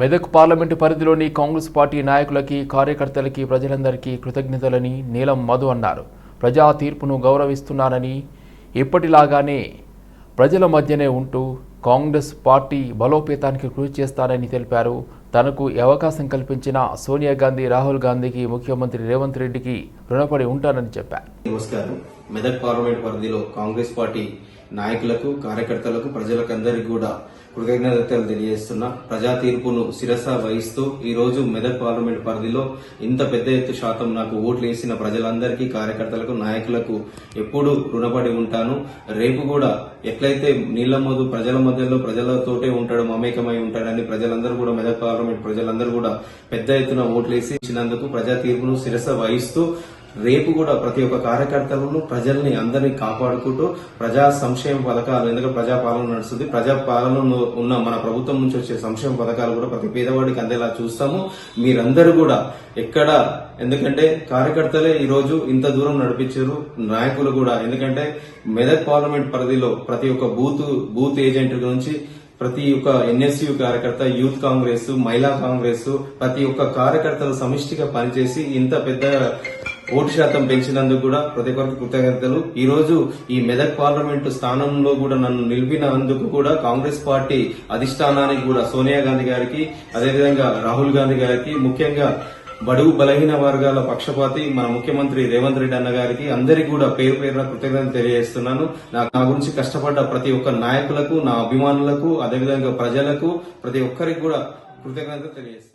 Medak parliament పరిధిలోని Congress party నాయకులకి కార్యకర్తలకి ప్రజలందరికీ కృతజ్ఞతలని నీలం మధు అన్నారు. ప్రజా తీర్పును గౌరవిస్తున్నానని ఎప్పటిలాగానే ప్రజల మధ్యనే ఉంటూ కాంగ్రెస్ పార్టీ బలోపేతానికి కృషి చేస్తానని తెలిపారు తనకు అవకాశం కల్పించిన సోనియా గాంధీ రాహుల్ గాంధీకి ముఖ్యమంత్రి రేవంత్ రెడ్డికి రుణపడి ఉంటానని చెప్పారు. నమస్కారం. మెదక్ పార్లమెంట్ పరిధిలో కాంగ్రెస్ పార్టీ నాయకులకు కార్యకర్తలకు ప్రజలకు అందరికీ కూడా కృతజ్ఞతలు తెలియజేస్తున్నా. ప్రజా తీర్పును శిరస వహిస్తూ ఈ రోజు మెదక్ పార్లమెంట్ పరిధిలో ఇంత పెద్ద ఎత్తు శాతం నాకు ఓట్లు వేసిన ప్రజలందరికీ కార్యకర్తలకు నాయకులకు ఎప్పుడు రుణపడి ఉంటాను. రేపు కూడా ఎట్లయితే నీళ్ళ మోదు ప్రజల మధ్యలో ప్రజలతోటే ఉంటాడు మమేకమై ఉంటాడని ప్రజలందరూ కూడా మెదక్ పార్లమెంట్ ప్రజలందరూ కూడా పెద్ద ఎత్తున ఓట్లేసి ఇచ్చినందుకు ప్రజా తీర్పును శిరస వహిస్తూ రేపు కూడా ప్రతి ఒక్క కార్యకర్తలను ప్రజల్ని అందరినీ కాపాడుకుంటూ ప్రజా సంక్షేమ పథకాలు ఎందుకంటే ప్రజా పాలన నడుస్తుంది. ప్రజా పాలనలో ఉన్న మన ప్రభుత్వం నుంచి వచ్చే సంక్షేమ పథకాలు కూడా ప్రతి పేదవాడికి అందేలా చూస్తాము. మీరందరూ కూడా ఎక్కడ ఎందుకంటే కార్యకర్తలే ఈ రోజు ఇంత దూరం నడిపించారు నాయకులు కూడా. ఎందుకంటే మెదక్ పార్లమెంట్ పరిధిలో ప్రతి ఒక్క బూత్ బూత్ ఏజెంట్ నుంచి ప్రతి ఒక్క ఎన్ఎస్యు కార్యకర్త యూత్ కాంగ్రెస్ మహిళా కాంగ్రెస్ ప్రతి ఒక్క కార్యకర్తలు సమిష్టిగా పనిచేసి ఇంత పెద్ద ఓటు శాతం పెంచినందుకు కూడా ప్రతి ఒక్కరికి కృతజ్ఞతలు. ఈ రోజు ఈ మెదక్ పార్లమెంటు స్థానంలో కూడా నన్ను నిలిపినందుకు కూడా కాంగ్రెస్ పార్టీ అధిష్టానానికి కూడా సోనియా గాంధీ గారికి అదేవిధంగా రాహుల్ గాంధీ గారికి ముఖ్యంగా బడుగు బలహీన వర్గాల పక్షపాతి మన ముఖ్యమంత్రి రేవంత్ రెడ్డి అన్న గారికి అందరికీ కూడా పేరు పేరున కృతజ్ఞత తెలియజేస్తున్నాను. నా గురించి కష్టపడ్డ ప్రతి ఒక్క నాయకులకు నా అభిమానులకు అదేవిధంగా ప్రజలకు ప్రతి ఒక్కరికి కూడా కృతజ్ఞత తెలియజేస్తున్నాను.